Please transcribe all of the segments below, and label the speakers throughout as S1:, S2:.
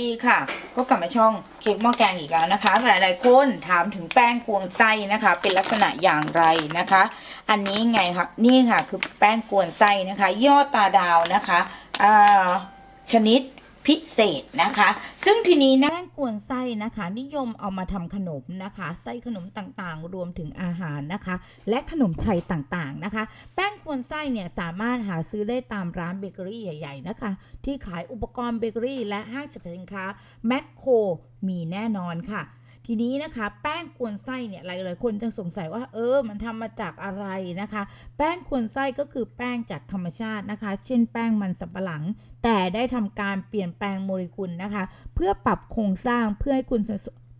S1: ดีค่ะ ก็กลับมาช่องเค้กหม้อแกงอีกแล้วนะคะ หลายๆคนถามถึงแป้งกวนไส้นะคะ เป็นลักษณะอย่างไรนะคะ อันนี้ไงคะนี่ค่ะคือแป้งกวนไส้นะคะยอดตาดาวนะคะอ่าชนิด พิเศษนะคะ ซึ่งทีนี้นะแป้งกวนไส้นะคะ นิยมเอามาทำขนมนะคะไส้ขนมต่างๆ รวมถึงอาหารนะคะ และขนมไทยต่างๆนะคะ แป้งกวนไส้เนี่ยสามารถหาซื้อได้ตามร้านเบเกอรี่ใหญ่ๆนะคะ ที่ขายอุปกรณ์เบเกอรี่และห้างสรรพสินค้าแมคโครมีแน่นอนค่ะ ทีนี้นะคะแป้งกวนไส้เนี่ยหลายๆคนจะสงสัยว่าเออมันทำมาจากอะไรนะคะ แป้งกวนไส้ก็คือแป้งจากธรรมชาตินะคะ เช่นแป้งมันสำปะหลัง แต่ได้ทำการเปลี่ยนแปลงโมเลกุลนะคะ เพื่อปรับโครงสร้างเพื่อให้คุณ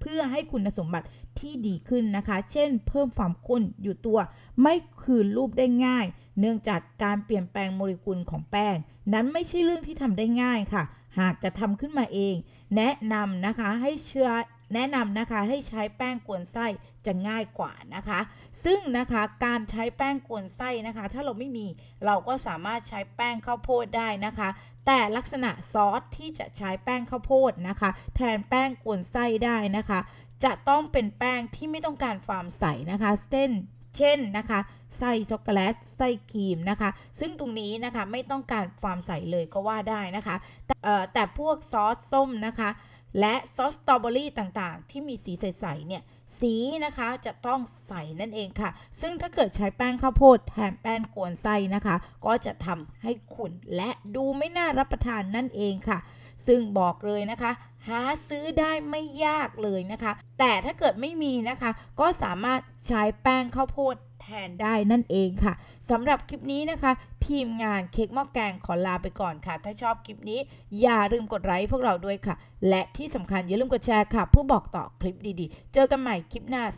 S1: เพื่อให้คุณสมบัติที่ดีขึ้นนะคะ เช่น เพิ่มความข้นอยู่ตัวไม่คืนรูปได้ง่าย เนื่องจากการเปลี่ยนแปลงโมเลกุลของแป้ง นั้นไม่ใช่เรื่องที่ทำได้ง่ายค่ะ หากจะทำขึ้นมาเอง แนะนำนะคะให้เชื่อแนะนำนะคะให้ใช้แป้งกวนไส้จะง่ายกว่านะคะ ซึ่งนะคะการใช้แป้งกวนไส้นะคะ ถ้าเราไม่มีเราก็สามารถใช้แป้งข้าวโพดได้นะคะ แต่ลักษณะซอสที่จะใช้แป้งข้าวโพดนะคะ แทนแป้งกวนไส้ได้นะคะ จะต้องเป็นแป้งที่ไม่ต้องการความใสนะคะ เส้น เช่นนะคะ ไส้ช็อกโกแลตไส้ครีมนะคะ ซึ่งตรงนี้นะคะไม่ต้องการความใสเลยก็ว่าได้นะคะแต่แต่พวกซอสส้มนะคะ และซอสสตรอเบอรี่ต่างๆ ที่มีสีใสๆเนี่ยสีนะคะจะต้องใสนั่นเองค่ะ ซึ่งถ้าเกิดใช้แป้งข้าวโพดแทนแป้งกวนไส้นะคะ ก็จะทำให้ขุ่นและดูไม่น่ารับประทานนั่นเองค่ะ ซึ่งบอกเลยนะคะ หาซื้อได้ไม่ยากเลยนะคะ แต่ถ้าเกิดไม่มีนะคะ ก็สามารถใช้แป้งข้าวโพด แทนได้นั่นเองค่ะสำหรับคลิปนี้นะคะ ทีมงานเค้กหม้อแกงขอลาไปก่อนค่ะ ถ้าชอบคลิปนี้ อย่าลืมกดไลค์พวกเราด้วยค่ะ และที่สำคัญอย่าลืมกดแชร์ค่ะเพื่อบอกต่อคลิปดีๆ เจอกันใหม่คลิปหน้า